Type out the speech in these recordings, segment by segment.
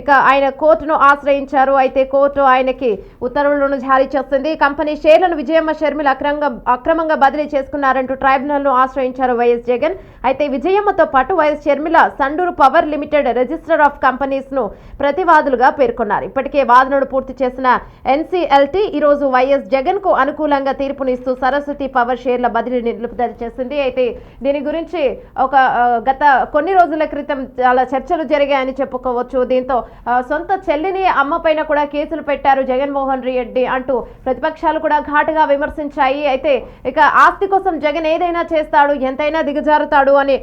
ఇక ఆయన కోర్టును ఆశ్రయించారు. అయితే కోర్టు ఆయనకి ఉత్తర్వులను జారీ చేస్తుంది. కంపెనీ షేర్లను విజయమ్మ షర్మిల అక్రమంగా అక్రమంగా బదిలీ చేసుకున్నారంటూ ట్రైబ్యునల్ను ఆశ్రయించారు వైఎస్ జగన్. అయితే విజయమ్మతో పాటు YS Sharmila Sandur power limited register of కంపెనీస్ను ప్రతివాదులుగా పేర్కొన్నారు. ఇప్పటికే వాదనడు పూర్తి చేసిన ఎన్సీఎల్టీ ఈ రోజు వైఎస్ జగన్కు అనుకూలంగా తీర్పునిస్తూ సరస్వతి పవర్ షేర్ల బదిలీ నిలుపుదల చేసింది. అయితే దీని గురించి ఒక గత కొన్ని రోజుల క్రితం చాలా చర్చలు జరిగాయని చెప్పుకోవచ్చు. దీంతో సొంత చెల్లిని అమ్మ పైన కూడా కేసులు పెట్టారు జగన్మోహన్ రెడ్డి అంటూ ప్రతిపక్షాలు కూడా ఘాటుగా విమర్శించాయి. అయితే ఇక ఆస్తి కోసం జగన్ ఏదైనా చేస్తాడు ఎంతైనా దిగజారుతాడు అని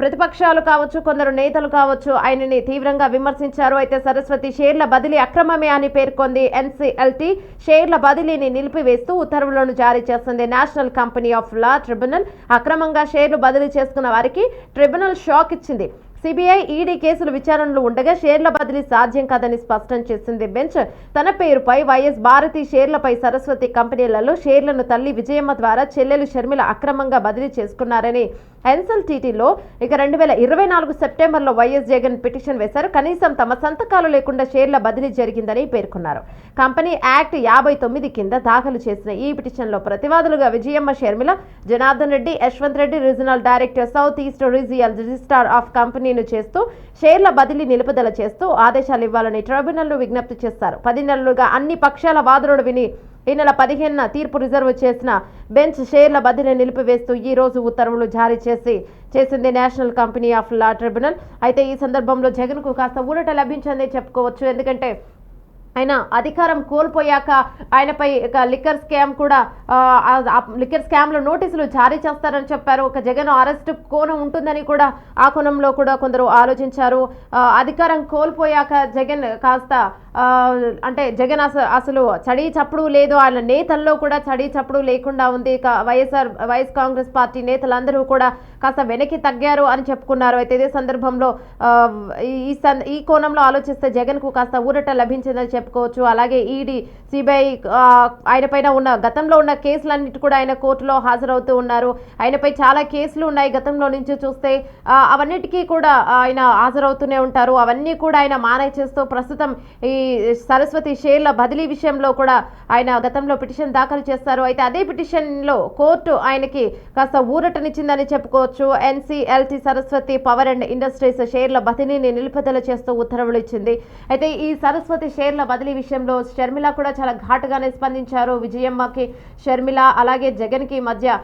ప్రతిపక్షాలు కావచ్చు కొందరు నేతలు కావచ్చు ఆయనని తీవ్రంగా విమర్శించారు. అయితే సరస్వతి షేర్ల బదిలీ అక్రమమే అని పేర్కొంది ఎన్సీఎల్టీ షేర్ల బదిలీని నిలిపివేస్తూ ఉత్తర్వులను జారీ చేస్తుంది national company of law tribunal. అక్రమంగా షేర్లు బదిలీ చేసుకున్న వారికి ట్రిబ్యునల్ షాక్ ఇచ్చింది. సిబిఐ ఈడీ కేసులు విచారణలో ఉండగా షేర్ల బదిలీ సాధ్యం కాదని స్పష్టం చేసింది బెంచ్. తన పేరుపై వైఎస్ భారతి షేర్లపై సరస్వతి కంపెనీలలో షేర్లను తల్లి విజయమ్మ ద్వారా చెల్లెలు షర్మిల అక్రమంగా బదిలీ చేసుకున్నారని ఎన్సెల్టీటీలో ఇక రెండు వేల ఇరవై నాలుగు సెప్టెంబర్లో వైఎస్ జగన్ పిటిషన్ వేశారు. కనీసం తమ సంతకాలు లేకుండా షేర్ల బదిలీ జరిగిందని పేర్కొన్నారు. కంపెనీ యాక్ట్ యాభై తొమ్మిది కింద దాఖలు చేసిన ఈ పిటిషన్లో ప్రతివాదులుగా Vijayamma Sharmila Janardhan Reddy Yashwant Reddy regional director south east regional registrar of కంపెనీను చేస్తూ షేర్ల బదిలీ నిలుపుదల చేస్తూ ఆదేశాలు ఇవ్వాలని ట్రైబ్యునల్ను విజ్ఞప్తి చేస్తారు పది నెలలుగా అన్ని పక్షాల వాదనలు విని ఈ నెల పదిహేనున తీర్పు రిజర్వ్ చేసిన బెంచ్ షేర్ల బదిలీని నిలిపివేస్తూ ఈ రోజు ఉత్తర్వులు జారీ చేసి చేసింది national company of law tribunal. అయితే ఈ సందర్భంలో జగన్కు కాస్త ఊరట లభించిందని చెప్పుకోవచ్చు. ఎందుకంటే ఆయన అధికారం కోల్పోయాక ఆయనపై ఇక లిక్కర్ స్కామ్ కూడా లిక్కర్ స్కామ్లో నోటీసులు జారీ చేస్తారని చెప్పారు. ఒక జగన్ అరెస్ట్ కోణం ఉంటుందని కూడా ఆ కోణంలో కూడా కొందరు ఆలోచించారు. అధికారం కోల్పోయాక జగన్ కాస్త అంటే జగన్ అసలు అసలు చడి చప్పుడు లేదు. ఆయన నేతల్లో కూడా చడి చప్పుడు లేకుండా ఉంది. వైఎస్ఆర్ వైఎస్ కాంగ్రెస్ పార్టీ నేతలందరూ కూడా కాస్త వెనక్కి తగ్గారు అని చెప్పుకున్నారు. అయితే ఇదే సందర్భంలో ఈ- ఈ ఈ కోణంలో ఆలోచిస్తే జగన్కు కాస్త ఊరట లభించిందని చెప్పుకోవచ్చు. అలాగే ఈడీ సిబిఐ ఆయన పైన ఉన్న గతంలో ఉన్న కేసులన్నిటి కూడా ఆయన కోర్టులో హాజరవుతూ ఉన్నారు. ఆయనపై చాలా కేసులు ఉన్నాయి. గతంలో నుంచి చూస్తే అవన్నిటికీ కూడా ఆయన హాజరవుతూనే ఉంటారు. అవన్నీ కూడా ఆయన మానే చేస్తూ ప్రస్తుతం ఈ సరస్వతి షేర్ల బదిలీ విషయంలో కూడా ఆయన గతంలో పిటిషన్ దాఖలు చేస్తారు. అయితే అదే పిటిషన్లో కోర్టు ఆయనకి కాస్త ఊరటనిచ్చిందని చెప్పుకోవచ్చు. NCLT Saraswati power and industries షేర్ల బదిలీని నిలుపుదల చేస్తూ ఉత్తర్వులు ఇచ్చింది. అయితే ఈ సరస్వతి షేర్ల బదిలీ విషయంలో షర్మిల కూడా చాలా ఘాటుగానే స్పందించారు. విజయమ్మకి షర్మిల అలాగే జగన్కి మధ్య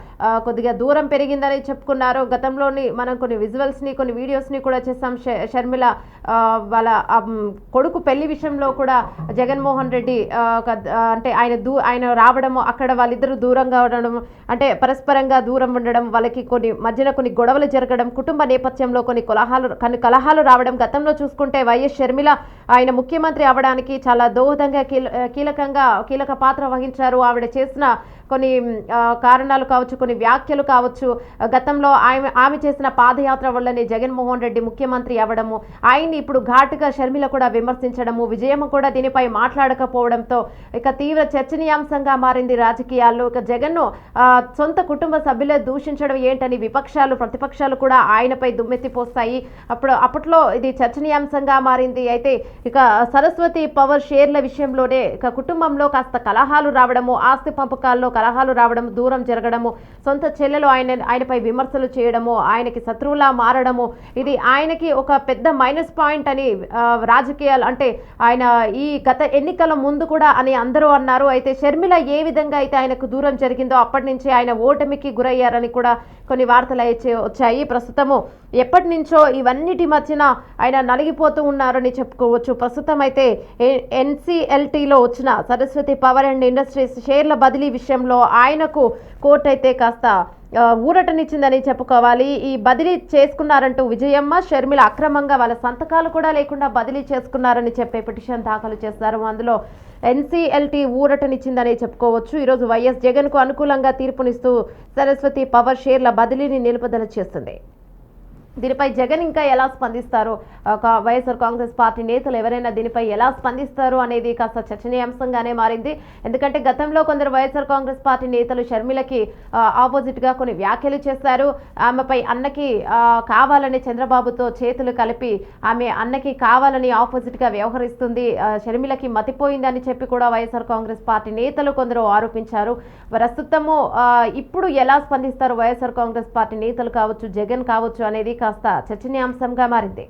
కొద్దిగా దూరం పెరిగిందని చెప్పుకున్నారు. గతంలోని మనం కొన్ని విజువల్స్ని కొన్ని వీడియోస్ని కూడా చేస్తాం షర్మిల వాళ్ళ కొడుకు పెళ్ళి విషయంలో కూడా జగన్మోహన్ రెడ్డి ఒక అంటే ఆయన దూ ఆయన రావడము అక్కడ వాళ్ళిద్దరూ దూరంగా ఉండడం అంటే పరస్పరంగా దూరం ఉండడం వాళ్ళకి కొన్ని మధ్యన కొన్ని గొడవలు జరగడం కుటుంబ నేపథ్యంలో కొన్ని కొలహాలు కొన్ని కలహాలు రావడం గతంలో చూసుకుంటే వైఎస్ షర్మిల ఆయన ముఖ్యమంత్రి అవడానికి చాలా దోహదంగా కీలకంగా కీలక పాత్ర వహించారు. ఆవిడ చేసిన కొన్ని కారణాలు కావచ్చు కొన్ని వ్యాఖ్యలు కావచ్చు గతంలో ఆమె ఆమె చేసిన పాదయాత్ర వల్లనే జగన్మోహన్ రెడ్డి ముఖ్యమంత్రి అవ్వడము ఆయన్ని ఇప్పుడు ఘాటుగా షర్మిల కూడా విమర్శించడము విజయమ్మ కూడా దీనిపై మాట్లాడకపోవడంతో ఇక తీవ్ర చర్చనీయాంశంగా మారింది రాజకీయాల్లో. ఇక జగన్ను ఆ, సొంత కుటుంబ సభ్యులే దూషించడం ఏంటని విపక్ష విపక్షాలు ప్రతిపక్షాలు కూడా ఆయనపై దుమ్మెత్తిపోస్తాయి. అప్పుడు అప్పట్లో ఇది చర్చనీయాంశంగా మారింది. అయితే ఇక సరస్వతి పవర్ షేర్ల విషయంలోనే ఇక కుటుంబంలో కాస్త కలహాలు రావడము ఆస్తి పంపకాల్లో కలహాలు రావడం దూరం జరగడము సొంత చెల్లెలు ఆయన ఆయనపై విమర్శలు చేయడము ఆయనకి శత్రువులా మారడము ఇది ఆయనకి ఒక పెద్ద మైనస్ పాయింట్ అని రాజకీయాలు అంటే ఆయన ఈ గత ఎన్నికల ముందు కూడా అని అందరూ అన్నారు. అయితే షర్మిల ఏ విధంగా అయితే ఆయనకు దూరం జరిగిందో అప్పటి నుంచి ఆయన ఓటమికి గురయ్యారని కూడా కొన్ని వార్తలు అయితే వచ్చాయి. ప్రస్తుతము ఎప్పటి నుంచో ఇవన్నిటి మధ్యన ఆయన నలిగిపోతూ ఉన్నారని చెప్పుకోవచ్చు. ప్రస్తుతం అయితే ఎన్సిఎల్టీలో వచ్చిన సరస్వతి పవర్ అండ్ ఇండస్ట్రీస్ షేర్ల బదిలీ విషయంలో ఆయనకు కోర్టు అయితే కాస్త ఊరటనిచ్చిందని చెప్పుకోవాలి. ఈ బదిలీ చేసుకున్నారంటూ విజయమ్మ షర్మిల అక్రమంగా వాళ్ళ సంతకాలు కూడా లేకుండా బదిలీ చేసుకున్నారని చెప్పే పిటిషన్ దాఖలు చేస్తారు అందులో ఎన్సీఎల్టీ ఊరటనిచ్చిందని చెప్పుకోవచ్చు. ఈరోజు వైఎస్ జగన్కు అనుకూలంగా తీర్పునిస్తూ సరస్వతి పవర్ షేర్ల బదిలీని నిలుపుదల చేస్తుంది. దీనిపై జగన్ ఇంకా ఎలా స్పందిస్తారు? వైఎస్ఆర్ కాంగ్రెస్ పార్టీ నేతలు ఎవరైనా దీనిపై ఎలా స్పందిస్తారు అనేది కాస్త చర్చనీయాంశంగానే మారింది. ఎందుకంటే గతంలో కొందరు వైఎస్ఆర్ కాంగ్రెస్ పార్టీ నేతలు షర్మిలకి ఆపోజిట్గా కొన్ని వ్యాఖ్యలు చేశారు. ఆమెపై అన్నకి కావాలని చంద్రబాబుతో చేతులు కలిపి ఆమె అన్నకి కావాలని ఆపోజిట్గా వ్యవహరిస్తుంది. షర్మిలకి మతిపోయిందని చెప్పి కూడా వైఎస్ఆర్ కాంగ్రెస్ పార్టీ నేతలు కొందరు ఆరోపించారు. ప్రస్తుతము ఇప్పుడు ఎలా స్పందిస్తారు వైఎస్ఆర్ కాంగ్రెస్ పార్టీ నేతలు కావచ్చు జగన్ కావచ్చు అనేది కాస్త చర్చనీయాంశంగా మారింది.